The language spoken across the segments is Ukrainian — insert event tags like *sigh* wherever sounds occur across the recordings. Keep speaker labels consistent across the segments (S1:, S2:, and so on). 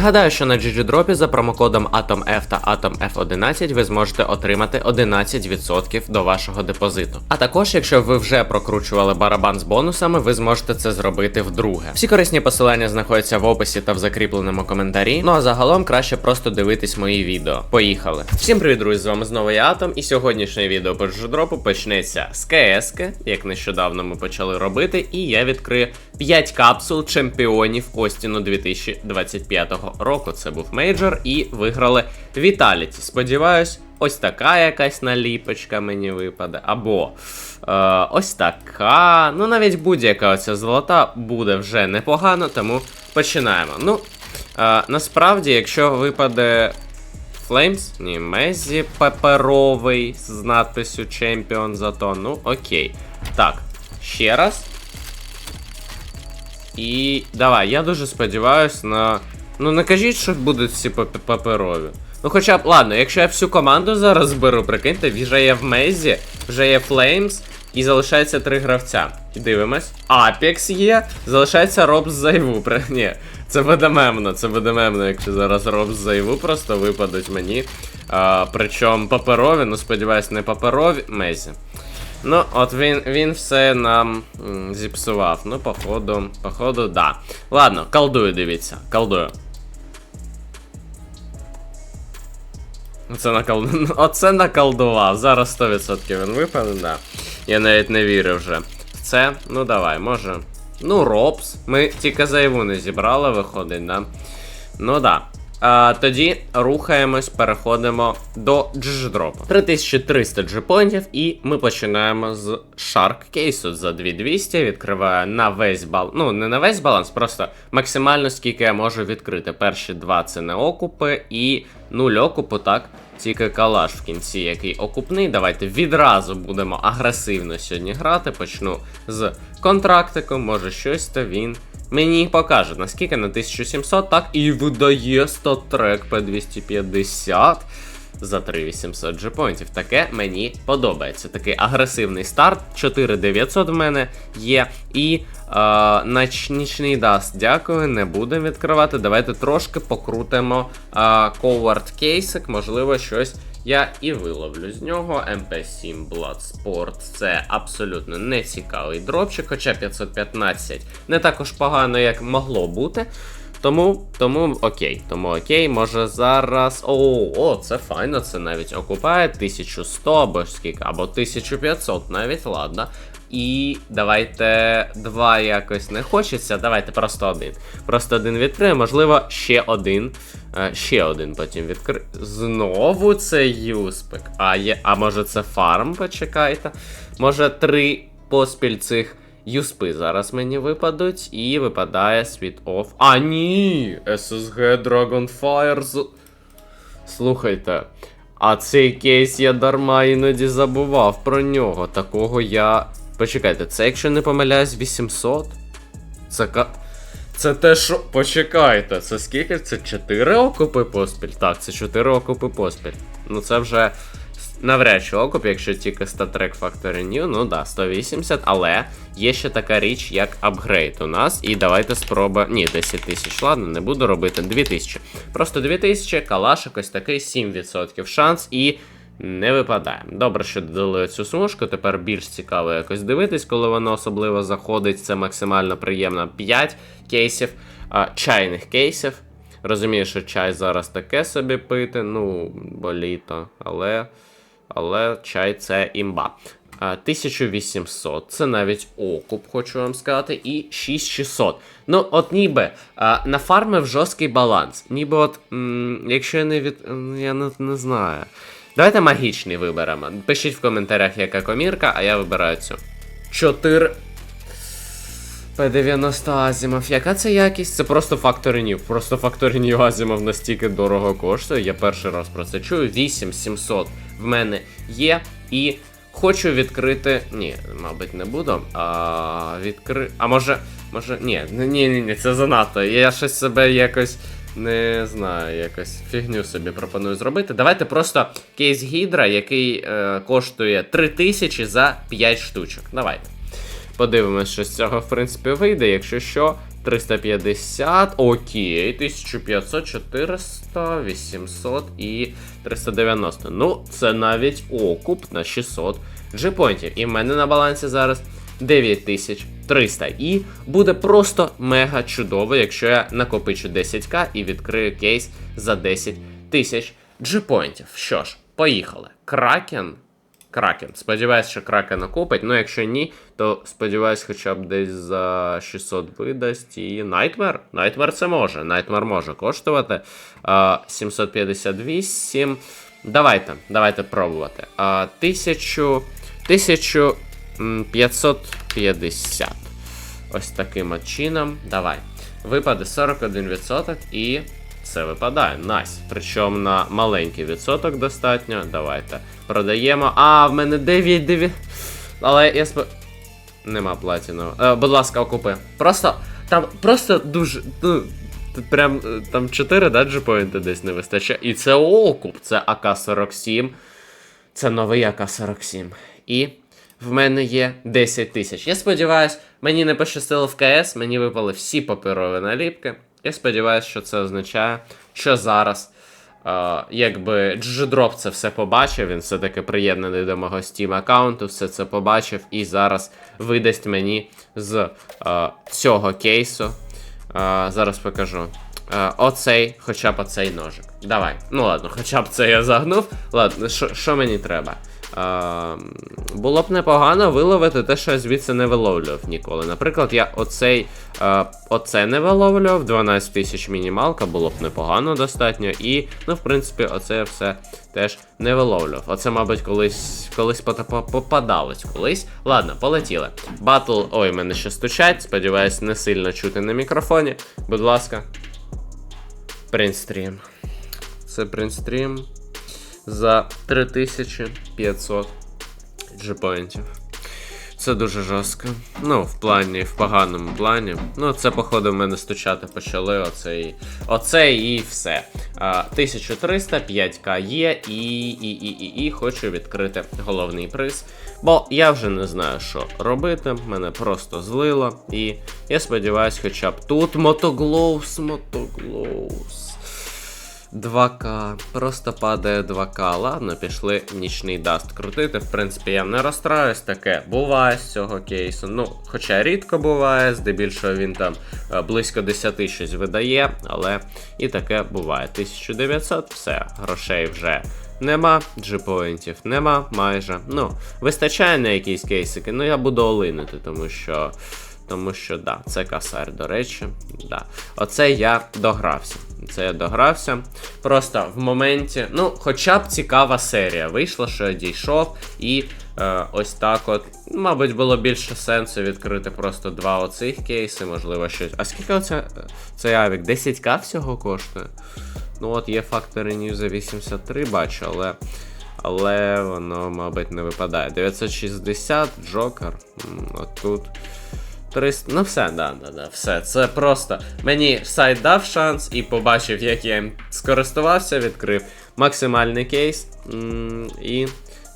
S1: Нагадаю, що на GGDrop за промокодом AtomF та AtomF11 ви зможете отримати 11% до вашого депозиту. А також, якщо ви вже прокручували барабан з бонусами, ви зможете це зробити вдруге. Всі корисні посилання знаходяться в описі та в закріпленому коментарі. Ну а загалом краще просто дивитись мої відео. Поїхали! Всім привіт, друзі! З вами знову я Атом, і сьогоднішнє відео по GGDrop почнеться з КС, як нещодавно ми почали робити, і я відкрию 5 капсул чемпіонів Остіну 2025 року. Це був мейджор, і виграли Віталіті. Сподіваюсь, ось така якась наліпочка мені випаде. Або е, ось така. Ну, навіть будь-яка оця золота буде вже непогано, тому починаємо. Ну, е, насправді, якщо випаде Флеймс, ні, Мезі паперовий з надписю Чемпіон зато. Ну, окей. Так, ще раз. І давай, я дуже сподіваюсь на. Ну не кажіть, що будуть всі паперові. Ну хоча б, ладно, якщо я всю команду зараз зберу, прикиньте, вже є в Мезі, вже є Флеймс, і залишається три гравця. І дивимось. Апекс є, залишається Роб з Зайву. *laughs* Ні, це буде мемно, це буде мемно, якщо зараз Роб з Зайву просто випадуть мені. А, причому паперові, ну сподіваюсь, не паперові Мезі. Ну, от він він все нам зіпсував. Ну, походу, походу, да. Ладно, колдую, дивіться, колдую. Оце накол... *laughs* Оце наколдував. Зараз 100% він випаде, да. Я навіть не вірю вже. Це, ну давай, може. Ну, Робс. Ми тільки зайву не зібрали, виходить, да. Ну да. А, тоді рухаємось, переходимо до дждропу. 3300 джипонтів, і ми починаємо з Shark кейсу за 2200. Відкриваю на весь баланс. Ну, не на весь баланс, просто максимально скільки я можу відкрити. Перші два це не окупи, і нуль окупу, так. Тільки калаш в кінці, який окупний. Давайте відразу будемо агресивно сьогодні грати. Почну з контрактиком, може щось то він мені покаже, наскільки на 1700, так і видає статрек P250 за 3800 джепоінтів. Таке мені подобається. Такий агресивний старт. 4900 в мене є. І е, нічний даст, дякую, не будемо відкривати. Давайте трошки покрутимо е, Coward кейсик, можливо, щось. Я і виловлю з нього MP7 Bloodsport. Це абсолютно не цікавий дропчик, хоча 515 не також погано, як могло бути. Тому, тому окей, тому окей, може зараз. О, о, це файно, це навіть окупає 1100 або скільки, або 1500 навіть, ладно. І давайте два якось не хочеться. Давайте просто один. Просто один відкриємо, можливо, ще один. Е, ще один потім відкри. Знову це юспик. А є. А може це фарм, почекайте. Може три поспіль цих юспи зараз мені випадуть. І випадає Sweet Off. А, ні! SSG Dragonfire. Слухайте. А цей кейс я дарма іноді забував про нього. Такого я. Почекайте, це якщо не помиляюсь, 800? Це ка. Це те, що. Почекайте, це скільки? Це 4 окупи поспіль? Так, це 4 окупи поспіль. Ну це вже навряд чи окуп, якщо тільки статрек Factory New, ну да, 180, але є ще така річ, як апгрейд у нас. І давайте спробуємо. Ні, 10 тисяч, ладно, не буду робити 2000. Просто 2000, калашик ось такий 7% шанс і. Не випадає. Добре, що додали цю смужку. Тепер більш цікаво якось дивитись, коли воно особливо заходить. Це максимально приємно. 5 кейсів, а, чайних кейсів. Розумію, що чай зараз таке собі пити, ну, бо літо, але. Але чай це імба. 1800, це навіть окуп, хочу вам сказати, і 6600. Ну, от ніби а, нафармив жорсткий баланс. Ніби от, м, якщо я не від. Я не, не знаю. Давайте магічний виберемо. Пишіть в коментарях, яка комірка, а я вибираю цю. 4. P90 Азімов. Яка це якість? Це просто New. Просто New Азімов настільки дорого коштує. Я перший раз про це чую. 8700 в мене є. І хочу відкрити. Ні, мабуть, не буду. А відкри. А може. Може. Ні, ні, ні, ні, це занадто. Я щось себе якось. Не знаю, якось фігню собі пропоную зробити. Давайте просто кейс Гідра, який е, коштує 3000 за 5 штучок. Давайте. Подивимось, що з цього, в принципі, вийде. Якщо що, 350, окей, 1500, 400, 800 і 390. Ну, це навіть окуп на 600 джипоінтів. І в мене на балансі зараз 9300. І буде просто мега чудово, якщо я накопичу 10к і відкрию кейс за 10 тисяч джипоінтів. Що ж, поїхали. Кракен. Кракен. Сподіваюсь, що Кракен окупить. Ну, якщо ні, то сподіваюсь, хоча б десь за 600 видасть. І Найтмер. Найтмер це може. Найтмер може коштувати. 758. Давайте, давайте пробувати. А, 1000. 1550. Ось таким чином. Давай. Випаде 41% і це випадає. Найс. Причому на маленький відсоток достатньо. Давайте. Продаємо. А, в мене 9, 9. Але я спо... Нема платіну. Е, будь ласка, окупи. Просто. Там просто дуже. Ну, прям е, там 4, да, джипоінти десь не вистачає. І це окуп. Це АК-47. Це новий АК-47. І в мене є 10 тисяч. Я сподіваюся, мені не пощастило в КС, мені випали всі паперові наліпки. Я сподіваюся, що це означає, що зараз, е, якби Джидроп це все побачив, він все-таки приєднаний до мого Steam аккаунту, все це побачив і зараз видасть мені з е, цього кейсу. Е, зараз покажу. Е, оцей, хоча б оцей ножик. Давай. Ну ладно, хоча б це я загнув. Ладно, що мені треба? Е, було б непогано виловити те, що я звідси не виловлював ніколи. Наприклад, я оцей е, оце не виловлював, 12 тисяч мінімалка, було б непогано достатньо. І, ну, в принципі, оце все теж не виловлював. Оце, мабуть, колись колись попадалось колись. Ладно, полетіли. Батл. Ой, мене ще стучать. Сподіваюсь, не сильно чути на мікрофоні. Будь ласка. Принстрім. Це принстрім за 3500 джипоінтів. Це дуже жорстко. Ну, в плані, в поганому плані. Ну, це, походу, в мене стучати почали. Оцей, оце і все. А, 1300, 5к є, і, і, і, і, і хочу відкрити головний приз. Бо я вже не знаю, що робити. Мене просто злило. І я сподіваюся, хоча б тут мотоглоус, мотоглоус. 2К, просто падає 2К. Ладно, пішли нічний даст крутити. В принципі, я не розстраюсь, таке буває з цього кейсу. Ну, хоча рідко буває, здебільшого він там е, близько 10 щось видає, але і таке буває. 1900, все, грошей вже. Нема, джипоінтів нема майже. Ну, вистачає на якісь кейсики, ну я буду олинити, тому що. Тому що, да, це касар, до речі. Да. Оце я догрався. Це я догрався. Просто в моменті, ну, хоча б цікава серія вийшла, що я дійшов, і е, ось так от. Мабуть, було більше сенсу відкрити просто два оцих кейси, можливо, щось. А скільки оце цей авік? 10к всього коштує? Ну от є фактори New за 83, бачу, але. Але воно, мабуть, не випадає. 960, Джокер. М, От. 300, ну все, да, да, да, все. Це просто. Мені сайт дав шанс і побачив, як я їм скористувався, відкрив максимальний кейс і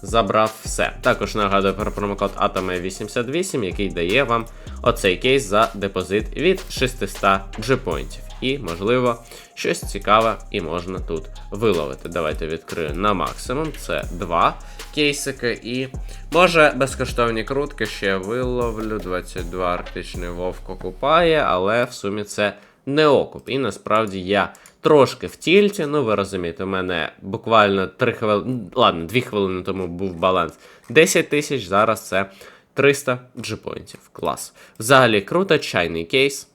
S1: забрав все. Також нагадую про промокод ATOME88, який дає вам оцей кейс за депозит від 600 джипоінтів. І, можливо, щось цікаве і можна тут виловити. Давайте відкрию на максимум. Це два кейсики. І може безкоштовні крутки ще виловлю. 22 арктичний вовк окупає, але в сумі це не окуп. І насправді я трошки в тільті. Ну, ви розумієте, у мене буквально 3 хвилини. Ладно, 2 хвилини тому був баланс 10 тисяч, зараз це 300 джипоінтів. Клас. Взагалі круто, чайний кейс.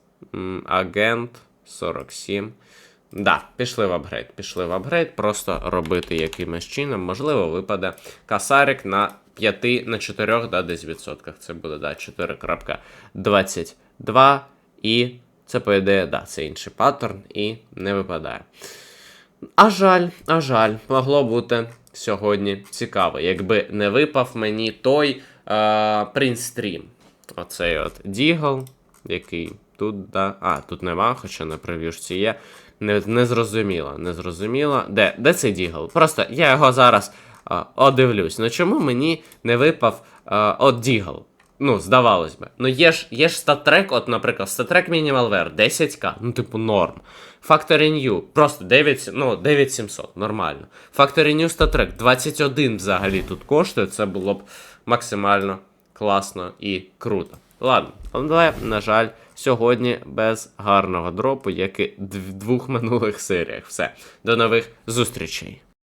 S1: Агент 47. Да, пішли в апгрейд, пішли в апгрейд, просто робити якимось чином. Можливо, випаде касарик на 5 на 4, да, десь відсотках. Це буде да, 4.22. І це, по ідеї, да, це інший паттерн і не випадає. А жаль, а жаль, могло бути сьогодні цікаво, якби не випав мені той е, Stream. Оцей от Дігл, який тут, да. А, тут нема, хоча на прев'юшці є. Не, не зрозуміло, не зрозуміло. Де, де цей Дігл? Просто я його зараз а, одивлюсь. Ну чому мені не випав а, от Дігл? Ну, здавалось би. Ну є ж, є ж статрек, от, наприклад, статрек Minimalware 10к, ну, типу, норм. Factory New, просто 9, ну, 9700, нормально. Factory New статрек 21 взагалі тут коштує, це було б максимально класно і круто. Ладно, але, на жаль, сьогодні без гарного дропу, як і в двох минулих серіях. Все, до нових зустрічей.